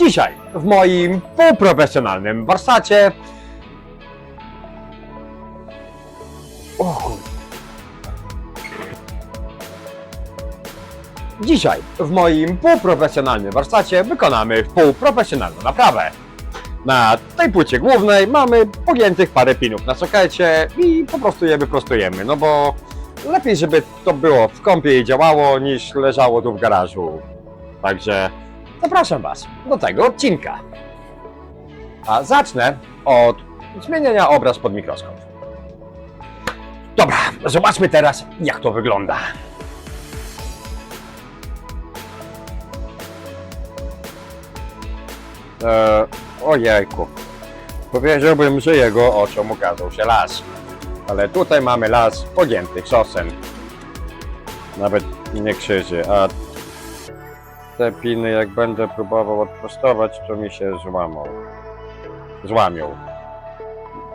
Dzisiaj w moim półprofesjonalnym warsztacie. O chuj. Dzisiaj w moim półprofesjonalnym warsztacie wykonamy półprofesjonalną naprawę. Na tej płycie głównej mamy pogiętych parę pinów na sokecie i po prostu je wyprostujemy, no bo lepiej, żeby to było w kąpie i działało, niż leżało tu w garażu. Także zapraszam Was do tego odcinka. A zacznę od zmieniania obraz pod mikroskop. Dobra, zobaczmy teraz, jak to wygląda. Eee, ojejku. Powiedziałbym, że jego oczom ukazał się las. Ale tutaj mamy las pogiętych sosen. Nawet nie krzyży, a te piny jak będę próbował odprostować, to mi się złamą. Złamią.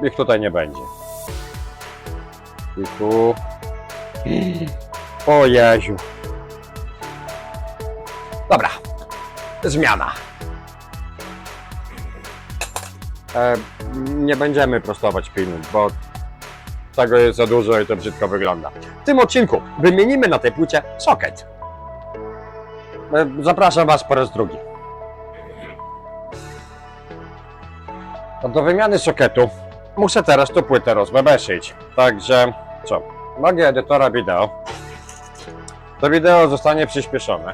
Ich tutaj nie będzie. I tu... O Jeziu. Dobra. Zmiana. E, nie będziemy prostować pinów, bo tego jest za dużo i to brzydko wygląda. W tym odcinku wymienimy na tej płycie soket. E, Zapraszam Was po raz drugi. No do wymiany soketu muszę teraz tą płytę rozbebeszyć. Także co? Magię edytora wideo. To wideo zostanie przyspieszone.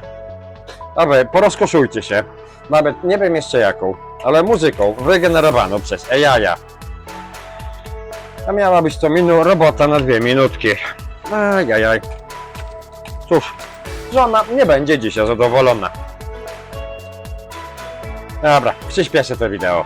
Dobra, porozkoszujcie się. Nawet nie wiem jeszcze jaką, ale muzyką wygenerowaną przez AI. A miała być to minu robota na dwie minutki. Ajajaj. Cóż, żona nie będzie dzisiaj zadowolona. Dobra, przyspieszę to wideo.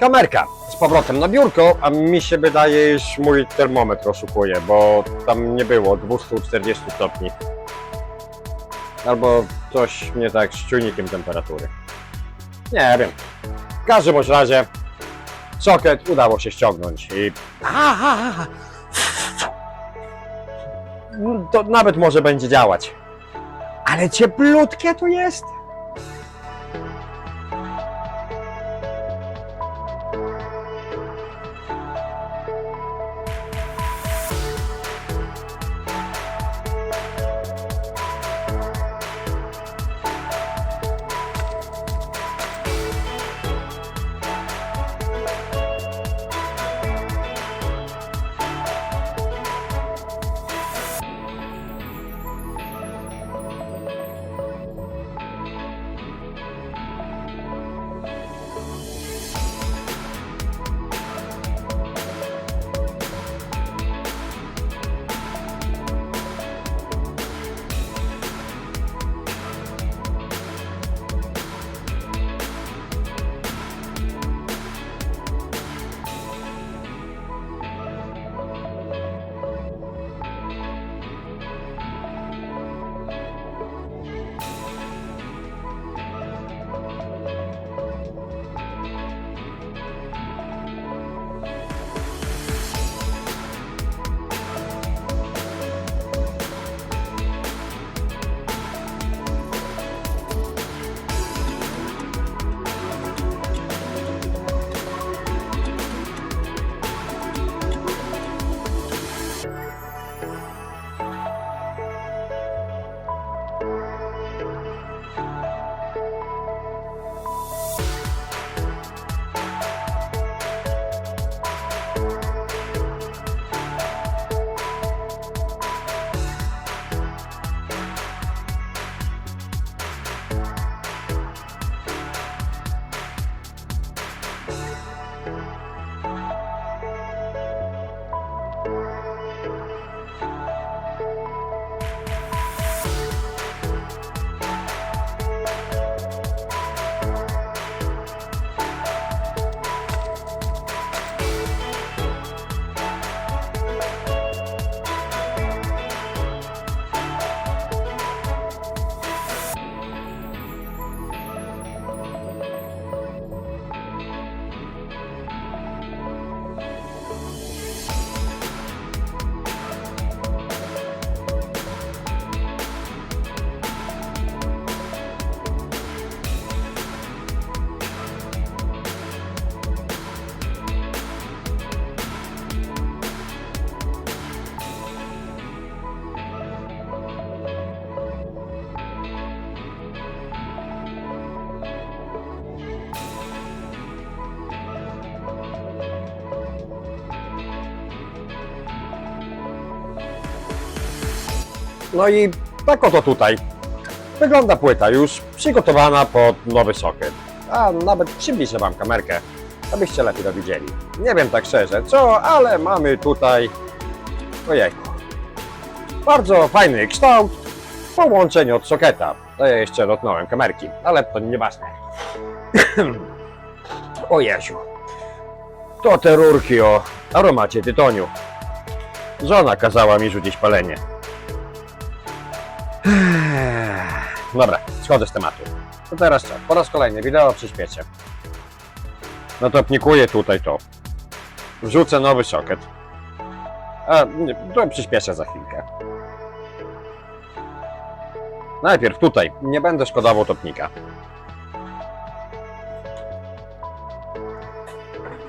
Kamerka z powrotem na biurko, a mi się wydaje, iż mój termometr oszukuje, bo tam nie było 240 stopni. Albo coś nie tak z czujnikiem temperatury. Nie wiem. W każdym bądź razie soket udało się ściągnąć i Aha! to nawet może będzie działać. Ale cieplutkie tu jest. No i tak oto tutaj wygląda płyta już przygotowana pod nowy soket. A nawet przybliżę Wam kamerkę, abyście lepiej to widzieli. Nie wiem tak szczerze co, ale mamy tutaj, ojejku, bardzo fajny kształt, połączenie od soketa. To ja jeszcze dotknąłem kamerki, ale to nieważne. o Jeziu, to te rurki o aromacie tytoniu. Żona kazała mi rzucić palenie. Dobra, schodzę z tematu. To teraz co? Po raz kolejny wideo przyspieszę. No to pnikuję tutaj to. Wrzucę nowy soket. A, nie, to przyspieszę za chwilkę. Najpierw tutaj. Nie będę szkodował topnika.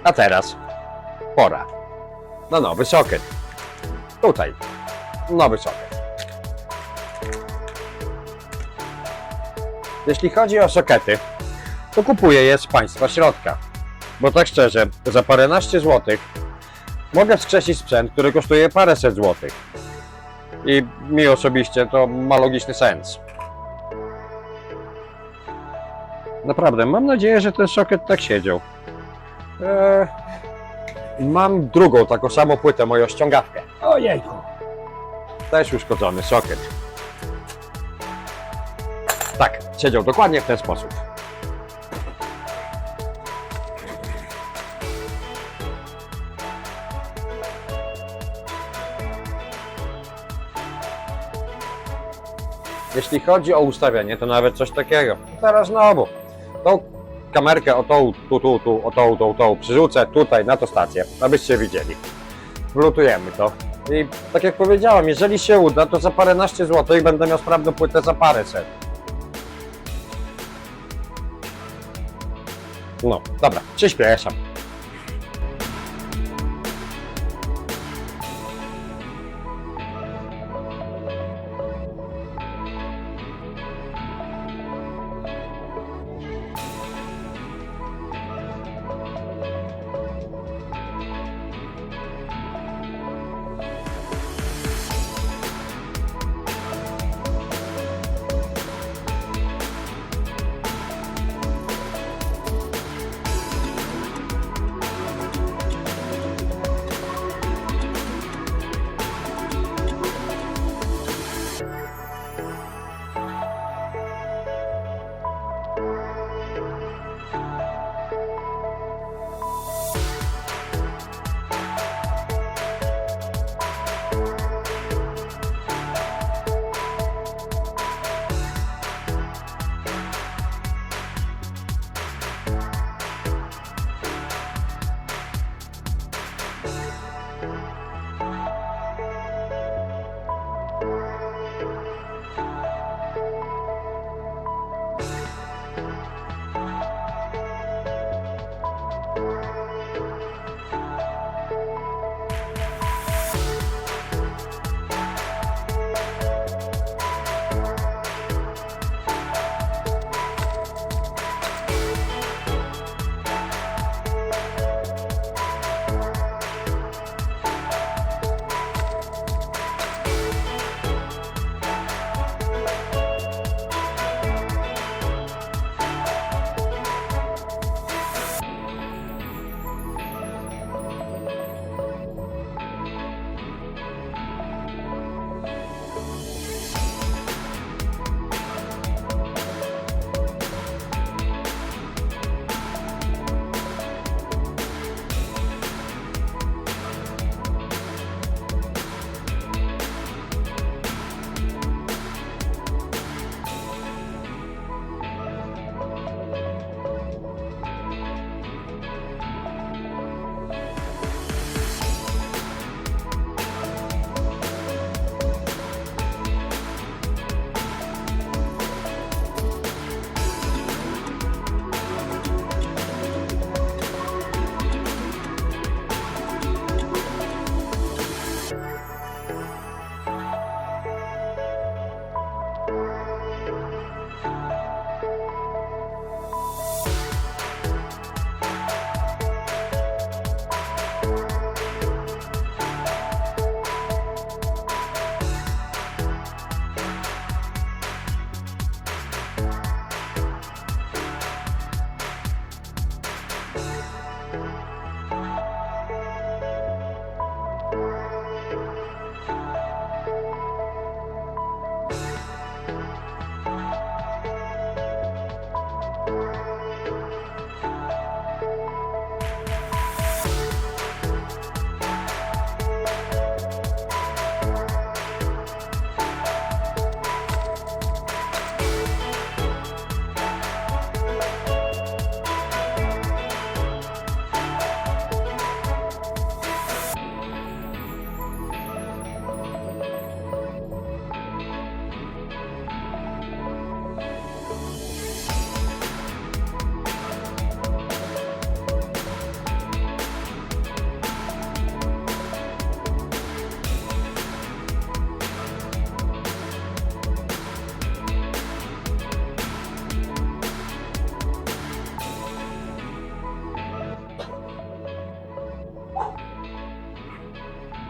A teraz pora na nowy soket. Tutaj. Nowy soket. Jeśli chodzi o sokety, to kupuję je z państwa środka. Bo tak szczerze, za paręnaście złotych mogę wskrzesić sprzęt, który kosztuje paręset złotych. I mi osobiście to ma logiczny sens. Naprawdę, mam nadzieję, że ten soket tak siedział. Eee, mam drugą, taką samą płytę, moją ściągawkę. Ojejku. Też uszkodzony soket tak, siedział dokładnie w ten sposób. Jeśli chodzi o ustawienie, to nawet coś takiego. Teraz znowu, tą kamerkę o tą, tu, tu, tu, o tą, tą, tą przerzucę tutaj na to stację, abyście widzieli. Lutujemy to. I tak jak powiedziałem, jeżeli się uda, to za paręnaście złotych będę miał sprawną płytę za parę set. No, dobra, przyspieszam.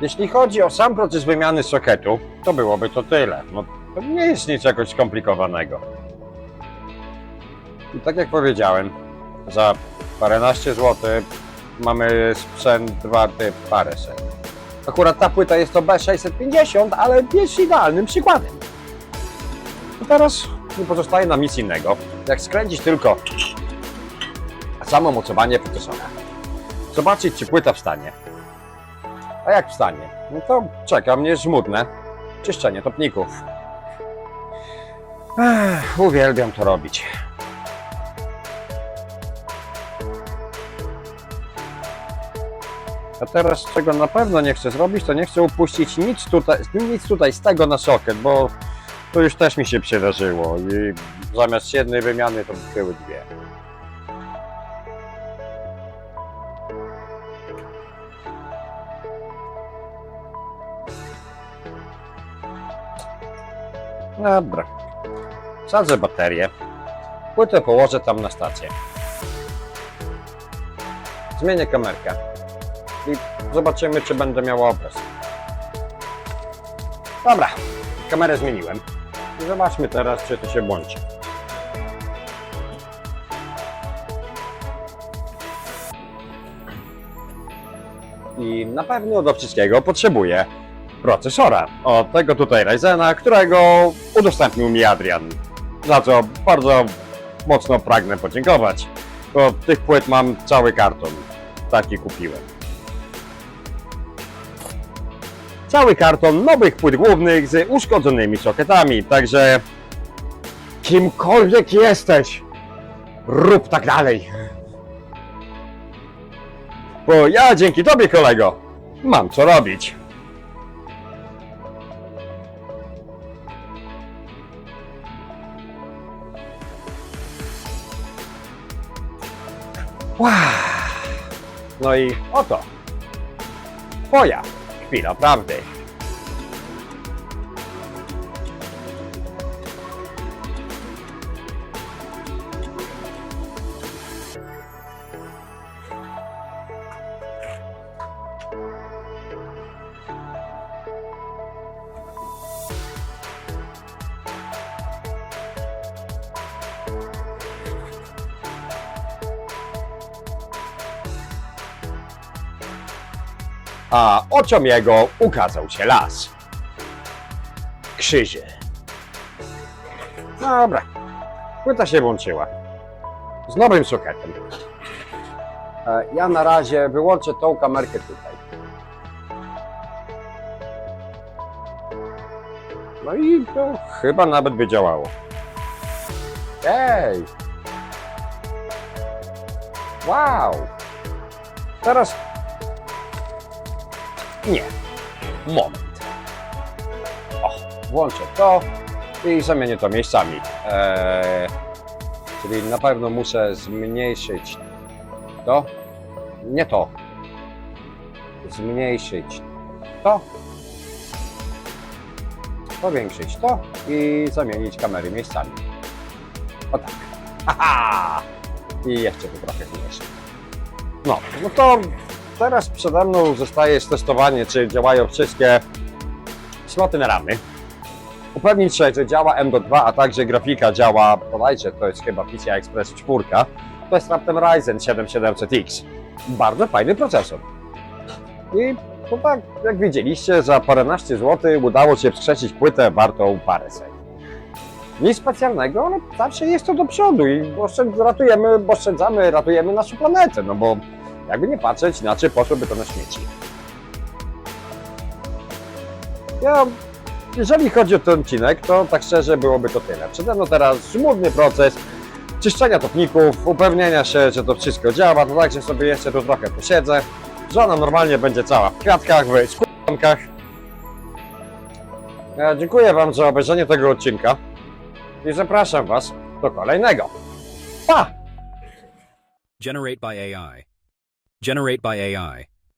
Jeśli chodzi o sam proces wymiany sokietu, to byłoby to tyle. No, to nie jest nic jakoś skomplikowanego. I tak jak powiedziałem, za paręnaście złotych mamy sprzęt warty paręset. Akurat ta płyta jest to B650, ale jest idealnym przykładem. I teraz nie pozostaje nam nic innego, jak skręcić tylko samo mocowanie procesora. Zobaczyć, czy płyta wstanie. A jak wstanie? No to czeka mnie żmudne czyszczenie topników. Ech, uwielbiam to robić. A teraz, czego na pewno nie chcę zrobić, to nie chcę upuścić nic tutaj, nic tutaj z tego na soket, bo to już też mi się przydarzyło i zamiast jednej wymiany to były dwie. Dobra. Sadzę baterię. Płytę położę tam na stację. Zmienię kamerkę. I zobaczymy, czy będę miał obraz. Dobra. Kamerę zmieniłem. I zobaczmy teraz, czy to się włączy. I na pewno do wszystkiego potrzebuję procesora. Od tego tutaj Ryzena, którego udostępnił mi Adrian. Za co bardzo mocno pragnę podziękować. Bo tych płyt mam cały karton. Taki kupiłem. Cały karton nowych płyt głównych z uszkodzonymi sokietami, także kimkolwiek jesteś, rób tak dalej. Bo ja dzięki tobie, kolego, mam co robić. Wow. No i oto. Twoja chwila prawdy. Oczom jego ukazał się las. Krzyże. Dobra, płyta się włączyła. Z nowym sokietem. E, Ja na razie wyłączę tą kamerkę tutaj. No i to chyba nawet by działało. Ej! Wow! Teraz nie. Moment. O, włączę to i zamienię to miejscami. Eee, czyli na pewno muszę zmniejszyć to. Nie to. Zmniejszyć to. Powiększyć to i zamienić kamery miejscami. O tak. Haha! I jeszcze to trochę mniejsze. No, no to teraz przede mną zostaje stestowanie, czy działają wszystkie sloty na ramy. Upewnić się, że działa M.2, a także grafika działa, podajcie, to jest chyba PCI Express 4. To jest raptem Ryzen 7700X. Bardzo fajny procesor. I to tak, jak widzieliście, za paręnaście złotych udało się wskrzesić płytę wartą paręset. Nic specjalnego, ale zawsze jest to do przodu i oszczędzamy, ratujemy naszą planetę, no bo jakby nie patrzeć, inaczej poszłoby to na śmieci. Ja, jeżeli chodzi o ten odcinek, to tak szczerze byłoby to tyle. Przede mną teraz żmudny proces czyszczenia topników, upewnienia się, że to wszystko działa, to także sobie jeszcze tu trochę posiedzę. Żona normalnie będzie cała w kwiatkach, w skórkach. Ja dziękuję Wam za obejrzenie tego odcinka i zapraszam Was do kolejnego. Pa! Generate by AI. Generate by AI.